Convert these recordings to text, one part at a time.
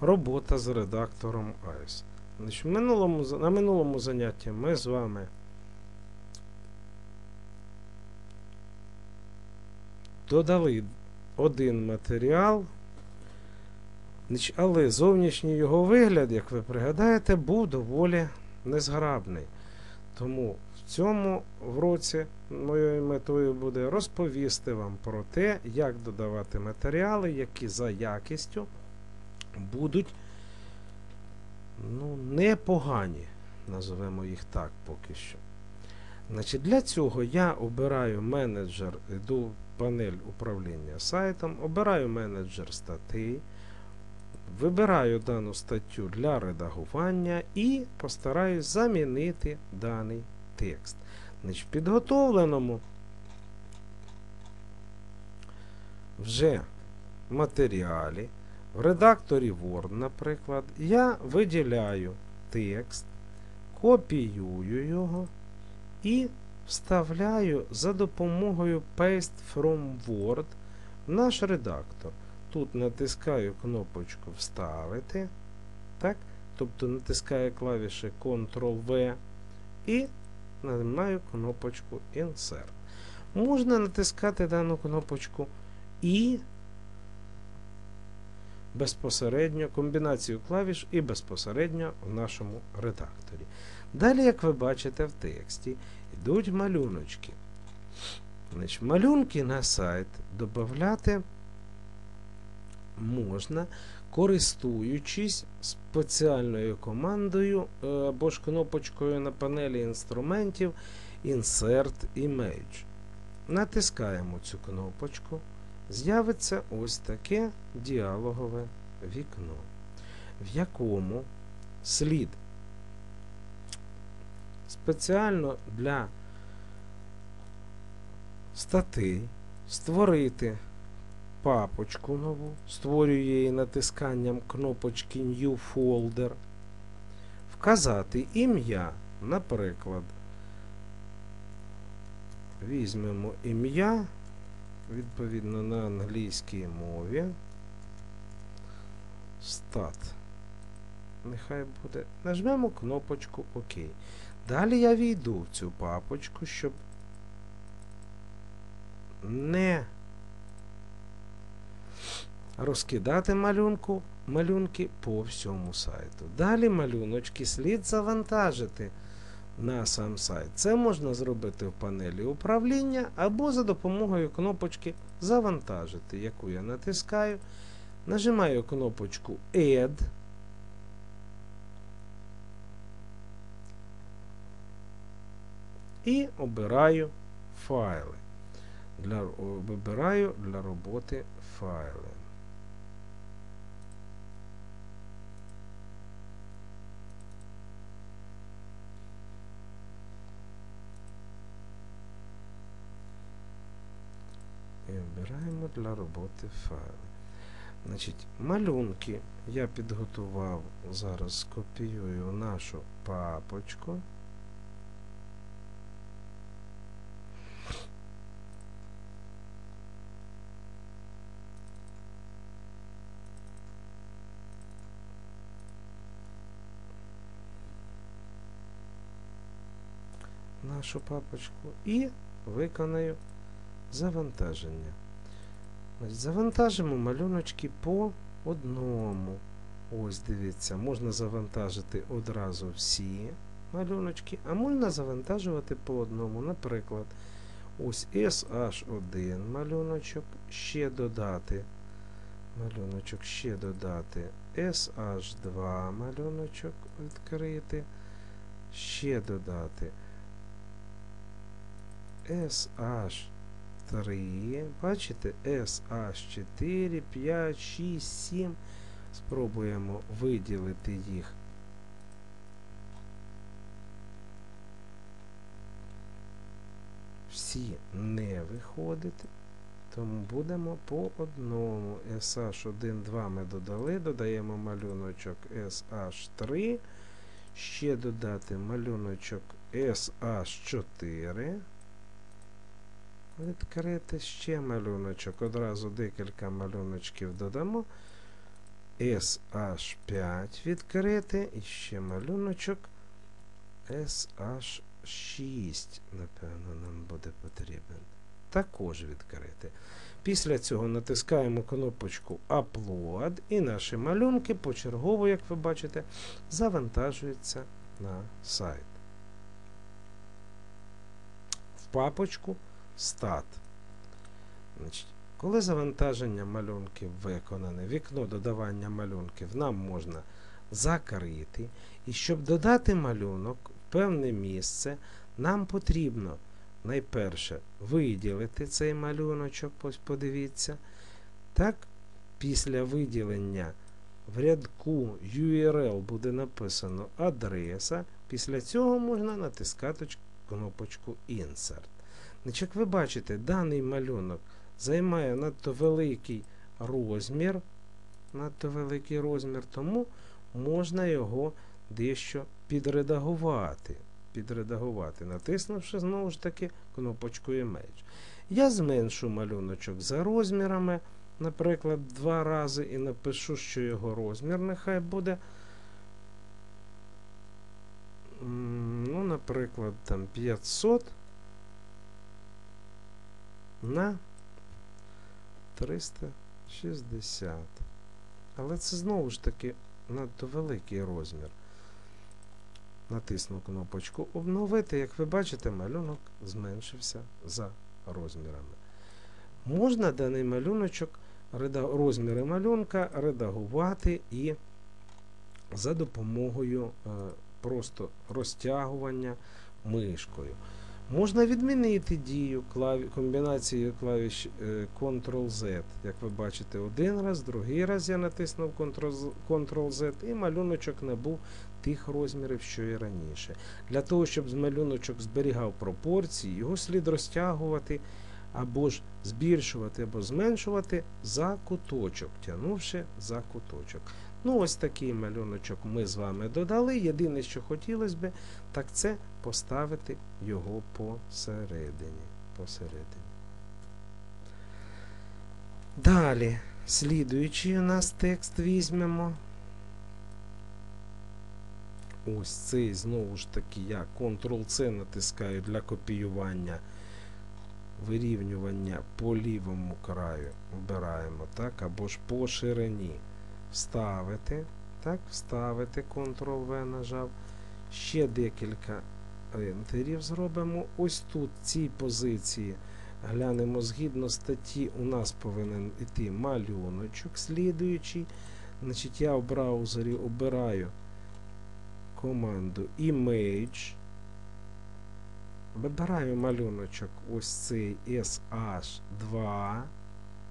робота з редактором минулому, на минулому занятті ми з вами додали один матеріал, але зовнішній його вигляд, як ви пригадаєте, був доволі незграбний. Тому в цьому році моєю метою буде розповісти вам про те, як додавати матеріали, які за якістю будуть ну, непогані, називемо їх так поки що. Значить, для цього я обираю менеджер, йду в панель управління сайтом, обираю менеджер статей, вибираю дану статтю для редагування і постараюсь замінити даний текст. Значить, в підготовленому вже матеріалі, в редакторі Word, наприклад, я виділяю текст, копіюю його і вставляю за допомогою Paste from Word в наш редактор. Тут натискаю кнопочку Вставити. Так? Тобто натискаю клавіші Ctrl-V і нажимаю кнопочку Insert. Можна натискати дану кнопочку і безпосередньо комбінацію клавіш і безпосередньо в нашому редакторі. Далі, як ви бачите в тексті, йдуть малюночки. Значить, малюнки на сайт додати можна, користуючись спеціальною командою е, або ж кнопочкою на панелі інструментів Insert Image. Натискаємо цю кнопочку. З'явиться ось таке діалогове вікно, в якому слід спеціально для статей створити папочку нову, створюю її натисканням кнопочки New Folder, вказати ім'я, наприклад, візьмемо ім'я, відповідно на англійській мові. Стат. Нехай буде. Нажмемо кнопочку ОК. Далі я війду в цю папочку, щоб не розкидати малюнку, малюнки по всьому сайту. Далі малюночки слід завантажити на сам сайт. Це можна зробити в панелі управління або за допомогою кнопочки Завантажити, яку я натискаю. Нажимаю кнопочку Add. І обираю файли. Для, Вибираю для роботи файли. Обираємо для роботи файли. Значить, малюнки я підготував, зараз скопіюю нашу папочку. нашу папочку і виконаю завантаження. Завантажимо малюночки по одному. Ось дивіться, можна завантажити одразу всі малюночки, а можна завантажувати по одному. Наприклад, ось SH1 малюночок, ще додати. Малюночок ще додати SH2 малюночок відкрити, ще додати SH3, бачите, SH4, 5, 6, 7. Спробуємо виділити їх. Всі не виходити. Тому будемо по одному. SH1, 2 ми додали, додаємо малюночок SH3. Ще додати малюночок SH4. Відкрити ще малюночок. Одразу декілька малюночків додамо. SH5 відкрити. І ще малюночок SH6, напевно, нам буде потрібен. Також відкрити. Після цього натискаємо кнопочку Upload і наші малюнки почергово, як ви бачите, завантажуються на сайт. В папочку Значить, коли завантаження малюнків виконане, вікно додавання малюнків нам можна закрити. І щоб додати малюнок в певне місце, нам потрібно найперше виділити цей малюночок, ось подивіться. Так, після виділення в рядку URL буде написано адреса. Після цього можна натискати кнопочку Insert. Як ви бачите, даний малюнок займає надто великий розмір, надто великий розмір, тому можна його дещо підредагувати. Підредагувати, натиснувши знову ж таки кнопочку Image. Я зменшу малюночок за розмірами, наприклад, два рази, і напишу, що його розмір нехай буде. Ну, наприклад, там 500 на 360. Але це знову ж таки надто великий розмір. Натисну кнопочку Обновити. Як ви бачите, малюнок зменшився за розмірами. Можна даний малюночок, розміри малюнка редагувати і за допомогою е, просто розтягування мишкою. Можна відмінити дію клаві... комбінацією клавіш е, Ctrl-Z. Як ви бачите, один раз, другий раз я натиснув Ctrl-Z і малюночок набув тих розмірів, що і раніше. Для того, щоб малюночок зберігав пропорції, його слід розтягувати або ж збільшувати, або зменшувати за куточок, тягнувши за куточок. Ну, ось такий малюночок ми з вами додали. Єдине, що хотілося б, так це поставити його посередині. посередині. Далі, слідуючий у нас текст візьмемо. Ось цей, знову ж таки, я Ctrl-C натискаю для копіювання, вирівнювання по лівому краю. Обираємо, так, або ж по ширині. Вставити. Так, вставити, Ctrl-V нажав. Ще декілька ентерів зробимо. Ось тут, в цій позиції, глянемо, згідно статті, у нас повинен йти малюночок слідуючий. Значить, Я в браузері обираю команду Image. Вибираю малюночок ось цей SH2.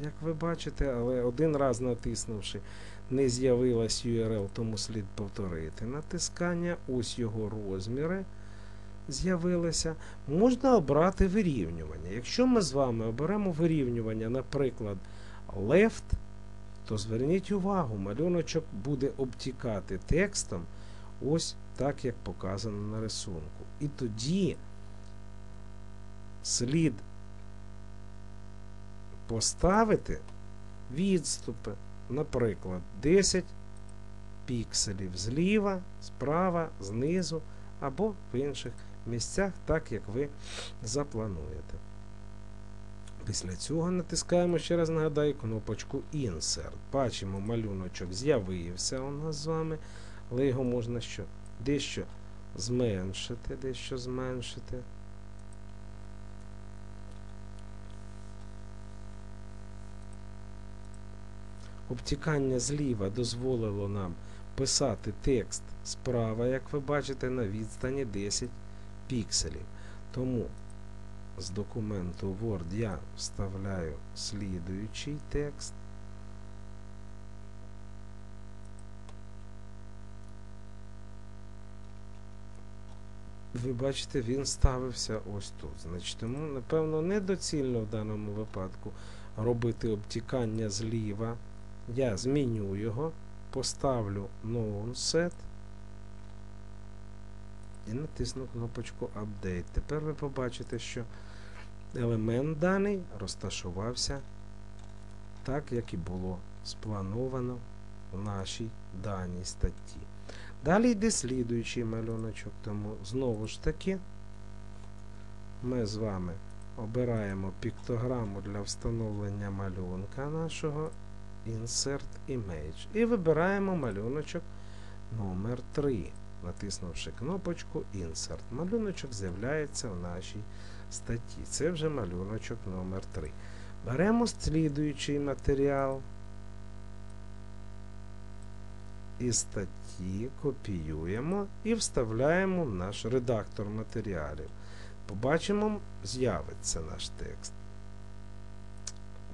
Як ви бачите, але один раз натиснувши, не з'явилась URL, тому слід повторити натискання. Ось його розміри з'явилися. Можна обрати вирівнювання. Якщо ми з вами оберемо вирівнювання, наприклад, left, то зверніть увагу, малюночок буде обтікати текстом. Ось так, як показано на рисунку. І тоді слід поставити відступи, наприклад, 10 пікселів зліва, справа, знизу або в інших місцях, так як ви заплануєте. Після цього натискаємо, ще раз нагадаю, кнопочку Insert. Бачимо, малюночок з'явився у нас з вами але його можна що? Дещо зменшити, дещо зменшити. Обтікання зліва дозволило нам писати текст справа, як ви бачите, на відстані 10 пікселів. Тому з документу Word я вставляю слідуючий текст. ви бачите, він ставився ось тут. Значить, Тому, напевно, недоцільно в даному випадку робити обтікання зліва. Я зміню його, поставлю Known Set і натисну кнопочку Update. Тепер ви побачите, що елемент даний розташувався так, як і було сплановано в нашій даній статті. Далі йде слідуючий малюночок, тому знову ж таки ми з вами обираємо піктограму для встановлення малюнка нашого Insert Image і вибираємо малюночок номер 3 натиснувши кнопочку Insert. Малюночок з'являється в нашій статті. Це вже малюночок номер 3 Беремо слідуючий матеріал із статті, копіюємо і вставляємо в наш редактор матеріалів. Побачимо, з'явиться наш текст.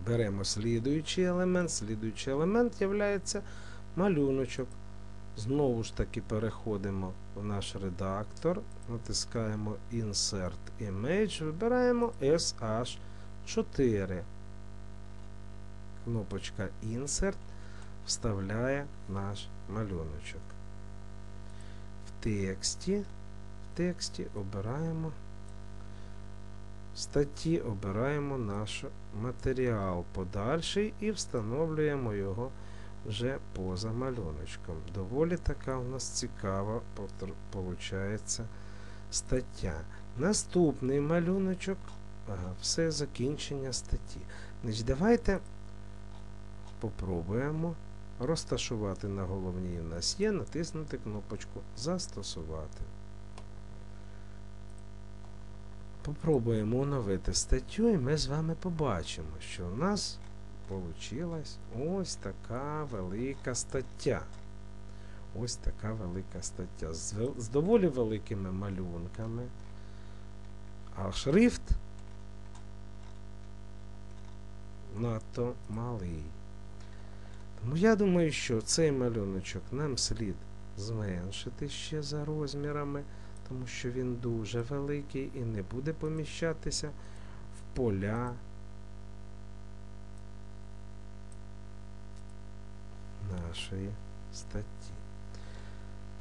Беремо слідуючий елемент. Слідуючий елемент є малюночок. Знову ж таки переходимо в наш редактор, натискаємо Insert Image, вибираємо SH4. Кнопочка Insert вставляє наш малюночок. В тексті, в тексті обираємо статті обираємо наш матеріал подальший і встановлюємо його вже поза малюночком. Доволі така у нас цікава виходить стаття. Наступний малюночок, ага, все закінчення статті. Значить, Давайте попробуємо розташувати на головній у нас є, натиснути кнопочку Застосувати. Попробуємо оновити статтю, і ми з вами побачимо, що у нас получилась ось така велика стаття. Ось така велика стаття. З, з доволі великими малюнками. А шрифт надто малий. Тому я думаю, що цей малюночок нам слід зменшити ще за розмірами, тому що він дуже великий і не буде поміщатися в поля. нашої статті.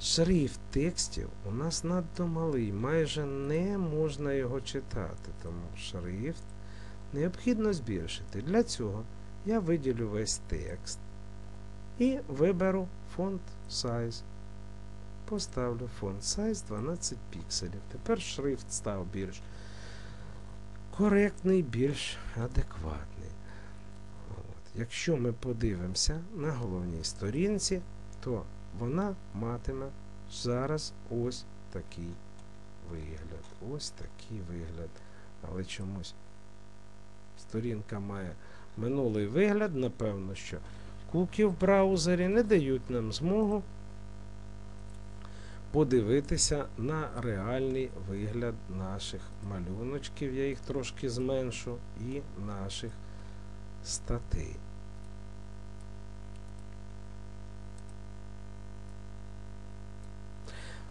Шрифт текстів у нас надто малий, майже не можна його читати, тому шрифт необхідно збільшити. Для цього я виділю весь текст і виберу фонд size. Поставлю фонд size 12 пікселів. Тепер шрифт став більш коректний, більш адекватний. Якщо ми подивимося на головній сторінці, то вона матиме зараз ось такий вигляд. Ось такий вигляд. Але чомусь сторінка має минулий вигляд, напевно, що куки в браузері не дають нам змогу подивитися на реальний вигляд наших малюночків. Я їх трошки зменшу, і наших статей.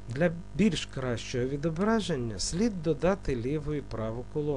Для більш кращого відображення слід додати ліву і праву колону.